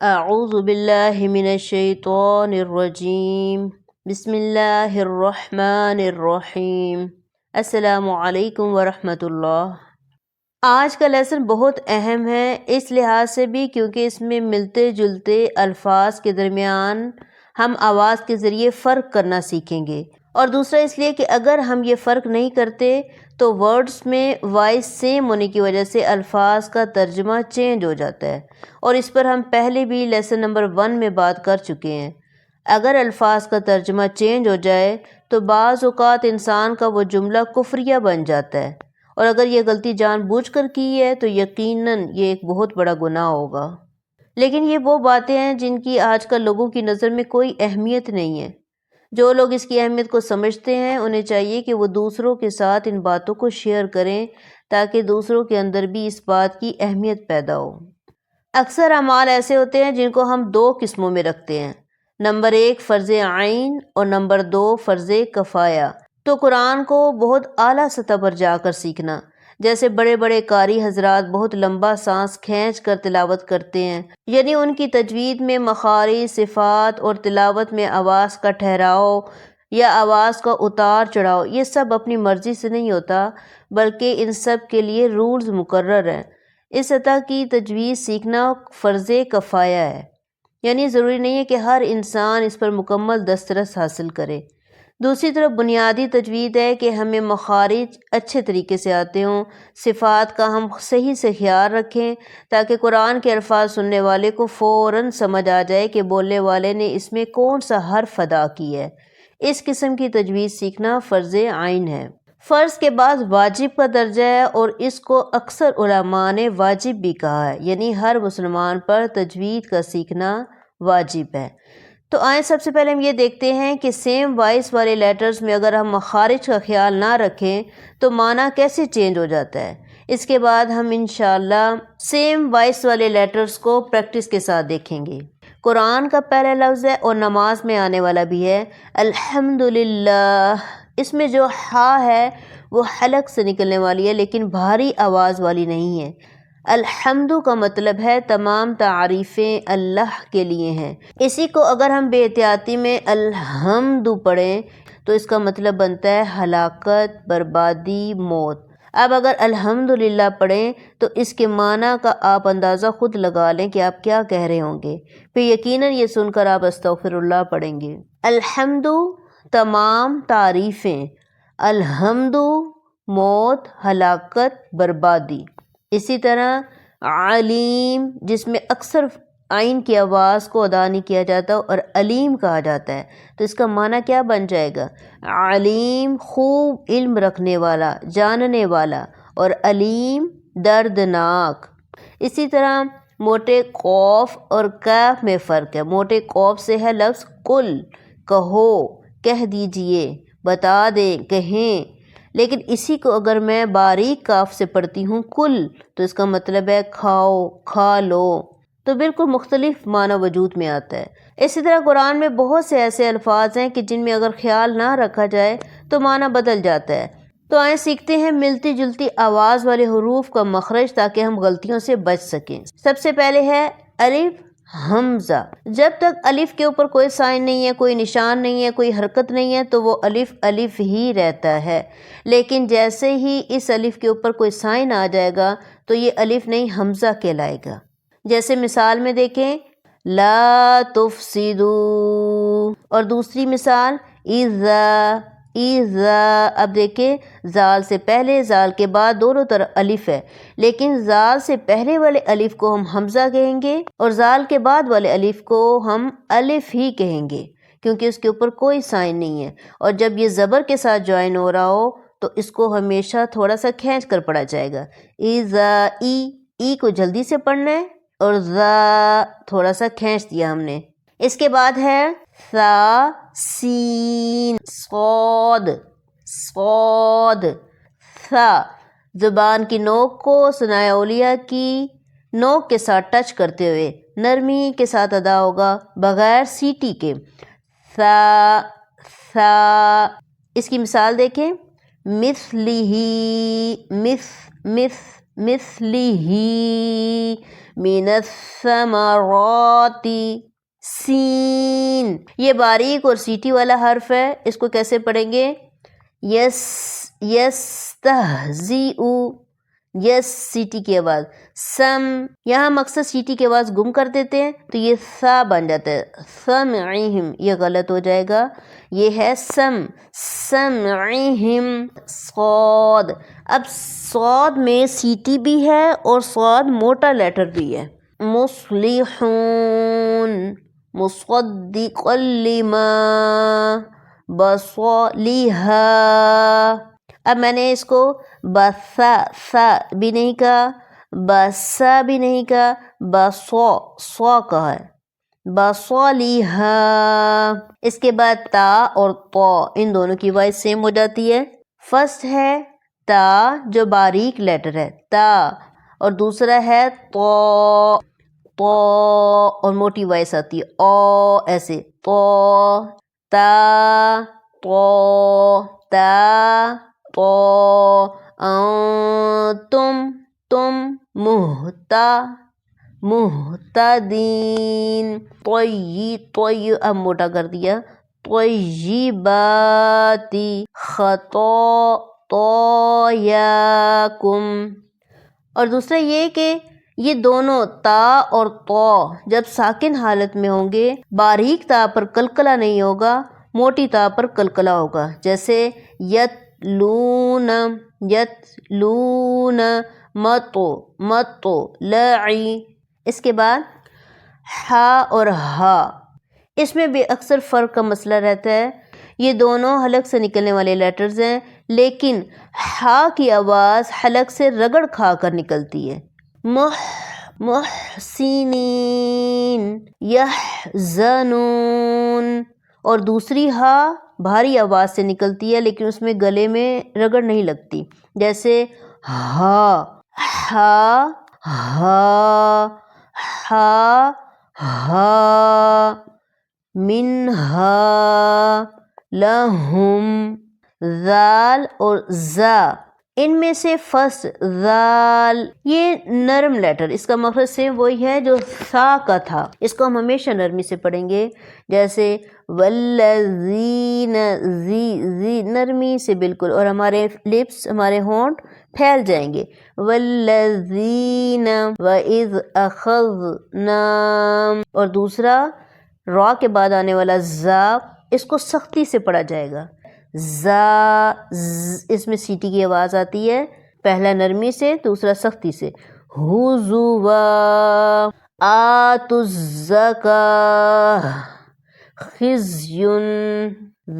اعوذ باللہ من الشیطان الرجیم بسم اللہ الرحمن الرحیم السلام علیکم ورحمۃ اللہ آج کا لیسن بہت اہم ہے، اس لحاظ سے بھی کیونکہ اس میں ملتے جلتے الفاظ کے درمیان ہم آواز کے ذریعے فرق کرنا سیکھیں گے۔ اور دوسرا اس لیے کہ اگر ہم یہ فرق نہیں کرتے تو ورڈز میں وائس سیم ہونے کی وجہ سے الفاظ کا ترجمہ چینج ہو جاتا ہے۔ اور اس پر ہم پہلے بھی لیسن نمبر ون میں بات کر چکے ہیں۔ اگر الفاظ کا ترجمہ چینج ہو جائے تو بعض اوقات انسان کا وہ جملہ کفریہ بن جاتا ہے۔ اور اگر یہ غلطی جان بوجھ کر کی ہے تو یقیناً یہ ایک بہت بڑا گناہ ہوگا۔ لیکن یہ وہ باتیں ہیں جن کی آج کل لوگوں کی نظر میں کوئی اہمیت نہیں ہے۔ جو لوگ اس کی اہمیت کو سمجھتے ہیں، انہیں چاہیے کہ وہ دوسروں کے ساتھ ان باتوں کو شیئر کریں تاکہ دوسروں کے اندر بھی اس بات کی اہمیت پیدا ہو۔ اکثر اعمال ایسے ہوتے ہیں جن کو ہم دو قسموں میں رکھتے ہیں۔ نمبر ایک، فرض عین، اور نمبر دو، فرض کفایا تو قرآن کو بہت اعلیٰ سطح پر جا کر سیکھنا۔ جیسے بڑے بڑے قاری حضرات بہت لمبا سانس کھینچ کر تلاوت کرتے ہیں۔ یعنی ان کی تجوید میں مخاری صفات اور تلاوت میں آواز کا ٹھہراؤ یا آواز کا اتار چڑھاؤ، یہ سب اپنی مرضی سے نہیں ہوتا، بلکہ ان سب کے لیے رولز مقرر ہیں۔ اس سطح کی تجویز سیکھنا فرض کفایا ہے۔ یعنی ضروری نہیں ہے کہ ہر انسان اس پر مکمل دسترس حاصل کرے۔ دوسری طرف بنیادی تجوید ہے کہ ہمیں مخارج اچھے طریقے سے آتے ہوں، صفات کا ہم صحیح سے خیال رکھیں تاکہ قرآن کے الفاظ سننے والے کو فوراً سمجھ آ جائے کہ بولنے والے نے اس میں کون سا حرف ادا کی ہے۔ اس قسم کی تجویز سیکھنا فرض عین ہے۔ فرض کے بعد واجب کا درجہ ہے اور اس کو اکثر علماء نے واجب بھی کہا ہے یعنی ہر مسلمان پر تجوید کا سیکھنا واجب ہے۔ تو آئیں سب سے پہلے ہم یہ دیکھتے ہیں کہ سیم وائس والے لیٹرز میں اگر ہم مخارج کا خیال نہ رکھیں تو معنی کیسے چینج ہو جاتا ہے؟ اس کے بعد ہم انشاءاللہ سیم وائس والے لیٹرز کو پریکٹس کے ساتھ دیکھیں گے۔ قرآن کا پہلا لفظ ہے اور نماز میں آنے والا بھی ہے۔ الحمدللہ۔ اس میں جو ہا ہے وہ حلق سے نکلنے والی ہے، لیکن بھاری آواز والی نہیں ہے۔ الحمد کا مطلب ہے تمام تعریفیں اللہ کے لیے ہیں۔ اسی کو اگر ہم بے احتیاطی میں الحمد پڑھیں تو اس کا مطلب بنتا ہے ہلاکت، بربادی، موت۔ اب اگر الحمد للہ پڑھیں تو اس کے معنی کا آپ اندازہ خود لگا لیں کہ آپ کیا کہہ رہے ہوں گے۔ پھر یقیناً یہ سن کر آپ استغفر اللہ پڑھیں گے۔ الحمد، تمام تعریفیں۔ الحمد، موت، ہلاکت، بربادی۔ اسی طرح علیم، جس میں اکثر آئین کی آواز کو ادا نہیں کیا جاتا اور علیم کہا جاتا ہے۔ تو اس کا معنی کیا بن جائے گا؟ علیم خوب علم رکھنے والا، جاننے والا اور علیم دردناک۔ اسی طرح موٹے قوف اور کیف میں فرق ہے۔ موٹے قوف سے ہے لفظ کل کہو، کہہ دیجیے، بتا دیں، کہیں۔ لیکن اسی کو اگر میں باریک کاف سے پڑھتی ہوں کل، تو اس کا مطلب ہے کھاؤ، کھا لو۔ تو بالکل مختلف معنی وجود میں آتا ہے۔ اسی طرح قرآن میں بہت سے ایسے الفاظ ہیں کہ جن میں اگر خیال نہ رکھا جائے تو معنی بدل جاتا ہے۔ تو آئیں سیکھتے ہیں ملتی جلتی آواز والے حروف کا مخرج تاکہ ہم غلطیوں سے بچ سکیں۔ سب سے پہلے ہے الف حمزہ۔ جب تک الف کے اوپر کوئی سائن نہیں ہے، کوئی نشان نہیں ہے، کوئی حرکت نہیں ہے، تو وہ الف الف ہی رہتا ہے۔ لیکن جیسے ہی اس الف کے اوپر کوئی سائن آ جائے گا، تو یہ الف نہیں، حمزہ کہلائے گا۔ جیسے مثال میں دیکھیں، لا تفسدو۔ اور دوسری مثال ایزا اب دیکھیں، زال سے پہلے، زال کے بعد دونوں طرف الف ہے۔ لیکن زال سے پہلے والے الف کو ہم حمزہ کہیں گے اور زال کے بعد والے الف کو ہم الف ہی کہیں گے، کیونکہ اس کے اوپر کوئی سائن نہیں ہے۔ اور جب یہ زبر کے ساتھ جوائن ہو رہا ہو، تو اس کو ہمیشہ تھوڑا سا کھینچ کر پڑھا جائے گا۔ ایزا ای ای کو جلدی سے پڑھنا ہے اور زا، تھوڑا سا کھینچ دیا ہم نے۔ اس کے بعد ہے ثا سین، صاد صاد۔ ثا زبان کی نوک کو سنایا اولیاء کی نوک کے ساتھ ٹچ کرتے ہوئے، نرمی کے ساتھ ادا ہوگا بغیر سیٹی کے۔ ثا ثا اس کی مثال دیکھیں۔ مثلی ہی مس مس مثله من الثمرات سین۔ یہ باریک اور سیٹی والا حرف ہے۔ اس کو کیسے پڑھیں گے؟ یس یس تہذیو یس سیٹی کی آواز۔ سم۔ یہاں مقصد سیٹی کی آواز گم کر دیتے ہیں، تو یہ سا بن جاتا ہے۔ سمعہم، یہ غلط ہو جائے گا۔ یہ ہے سم۔ سمعہم، صاد۔ اب صاد میں سیٹی بھی ہے اور صاد موٹا لیٹر بھی ہے۔ مصلحون۔ مصدق لما بصلیہا اب میں نے اس کو بسا سا بھی نہیں کہا بسا بھی نہیں کہا بسو سو کہا ہے۔ بصلیہا اس کے بعد تا اور تو ان دونوں کی وائس سیم ہو جاتی ہے۔ فرسٹ ہے تا، جو باریک لیٹر ہے، تا۔ اور دوسرا ہے تو تو اور موٹی وائس آتی ہے او ایسے تو تا تو تا تو تم تم محتا محتدین طوی طوی اب موٹا کر دیا طیباتی خطو طویاکم اور دوسرا یہ کہ یہ دونوں تا اور تو جب ساکن حالت میں ہوں گے، باریک تا پر کلکلا نہیں ہوگا، موٹی تا پر کلکلا ہوگا۔ جیسے یت لون یت لون متو متو لعی۔ اس کے بعد ہا اور ہا۔ اس میں بھی اکثر فرق کا مسئلہ رہتا ہے۔ یہ دونوں حلق سے نکلنے والے لیٹرز ہیں، لیکن ہا کی آواز حلق سے رگڑ کھا کر نکلتی ہے۔ مح محسنین یحزنون۔ اور دوسری ہا بھاری آواز سے نکلتی ہے، لیکن اس میں گلے میں رگڑ نہیں لگتی۔ جیسے ہا ہا ہا ہا ہا، منہا لہم، ذال اور زا۔ ان میں سے فرسٹ ذال، یہ نرم لیٹر، اس کا مخرج سیم وہی ہے جو سا کا تھا۔ اس کو ہم ہمیشہ نرمی سے پڑھیں گے۔ جیسے والذین زی زی نرمی سے بالکل، اور ہمارے لپس، ہمارے ہونٹ پھیل جائیں گے۔ والذین وَإِذْ أَخَذْنَا، اور دوسرا، را کے بعد آنے والا زا، اس کو سختی سے پڑھا جائے گا۔ زا اس میں سیٹی کی آواز آتی ہے، پہلا نرمی سے، دوسرا سختی سے۔ حضوا آت الزکا، خزیون،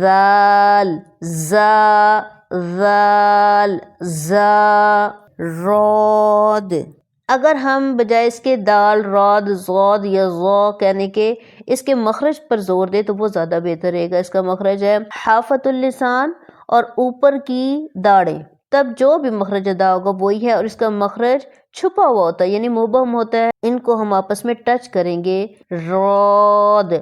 ذال زا ذال زا رود اگر ہم بجائے اس کے دال راد زود یا زو کہنے کے اس کے مخرج پر زور دے تو وہ زیادہ بہتر رہے گا۔ اس کا مخرج ہے حافت اللسان اور اوپر کی داڑیں۔ تب جو بھی مخرج ادا ہوگا وہی ہے اور اس کا مخرج چھپا ہوا ہوتا ہے یعنی مبہم ہوتا ہے۔ ان کو ہم آپس میں ٹچ کریں گے۔ رود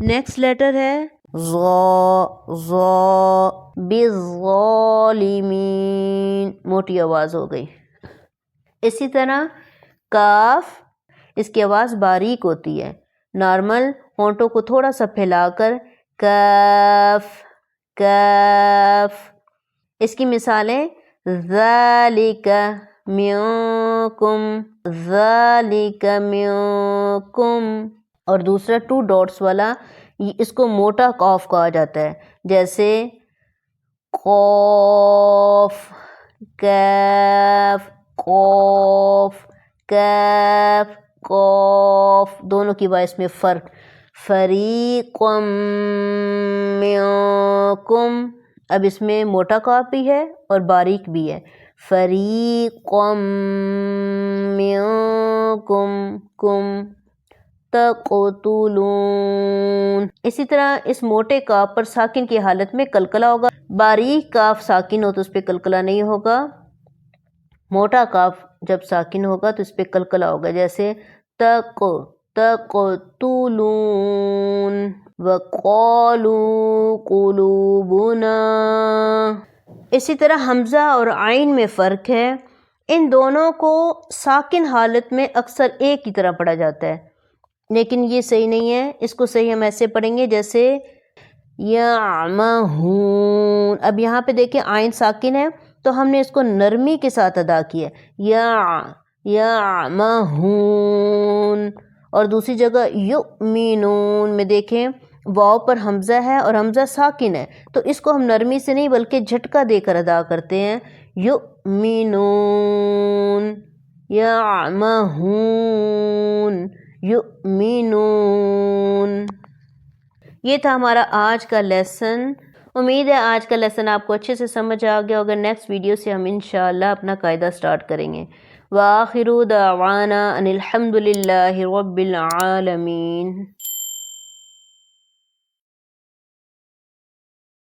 نیکسٹ لیٹر ہے موٹی آواز ہو گئی۔ اسی طرح کاف، اس کی آواز باریک ہوتی ہے۔ نارمل ہونٹوں کو تھوڑا سا پھیلا کر کف کف اس کی مثالیں ذالک میوکم ذالک میوکم اور دوسرا ٹو ڈاٹس والا اس کو موٹا کاف کہا جاتا ہے۔ جیسے قوف کیف قوف کیف قوف دونوں کی وائس میں فرق۔ فریقم منکم، اب اس میں موٹا کاف بھی ہے اور باریک بھی ہے۔ فریقم منکم، کم تقتلون۔ اسی طرح اس موٹے کاف پر ساکن کی حالت میں کلکلا ہوگا۔ باریک کاف ساکن ہو تو اس پہ کلکلا نہیں ہوگا۔ موٹا کاف جب ساکن ہوگا تو اس پہ کلکلا ہوگا۔ جیسے تق تقتلون وقالوا قلوبنا۔ اسی طرح حمزہ اور عین میں فرق ہے۔ ان دونوں کو ساکن حالت میں اکثر ایک کی طرح پڑھا جاتا ہے۔ لیکن یہ صحیح نہیں ہے۔ اس کو صحیح ہم ایسے پڑھیں گے جیسے یعمہون۔ اب یہاں پہ دیکھیں آئین ساکن ہے تو ہم نے اس کو نرمی کے ساتھ ادا کیا۔ یا یعمہون۔ اور دوسری جگہ یؤمنون میں دیکھیں واؤ پر حمزہ ہے اور حمزہ ساکن ہے۔ تو اس کو ہم نرمی سے نہیں بلکہ جھٹکا دے کر ادا کرتے ہیں۔ یؤمنون۔ یعمہون۔ یؤمنون۔ یہ تھا ہمارا آج کا لیسن۔ امید ہے آج کا لیسن آپ کو اچھے سے سمجھ آ گیا اگر نیکسٹ ویڈیو سے ہم انشاءاللہ اپنا قاعدہ سٹارٹ کریں گے۔ وآخر دعوانا ان الحمد للہ رب العالمین۔